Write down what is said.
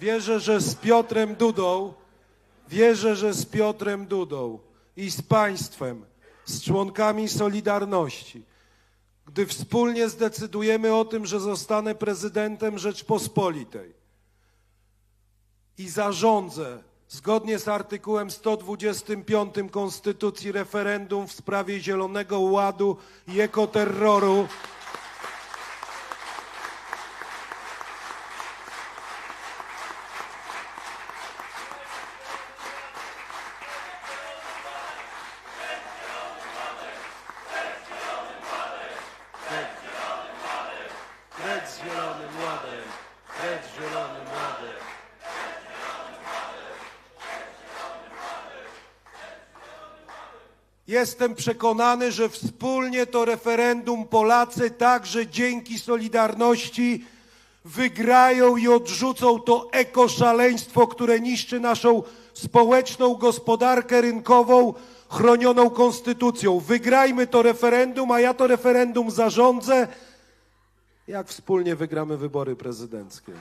Wierzę, że z Piotrem Dudą, wierzę, że z Piotrem Dudą i z państwem, z członkami Solidarności, gdy wspólnie zdecydujemy o tym, że zostanę prezydentem Rzeczpospolitej i zarządzę zgodnie z artykułem 125 Konstytucji referendum w sprawie Zielonego Ładu i ekoterroru, Jestem przekonany, że wspólnie to referendum Polacy także dzięki Solidarności wygrają i odrzucą to ekoszaleństwo, które niszczy naszą społeczną gospodarkę rynkową chronioną konstytucją. Wygrajmy to referendum, a ja to referendum zarządzę, jak wspólnie wygramy wybory prezydenckie.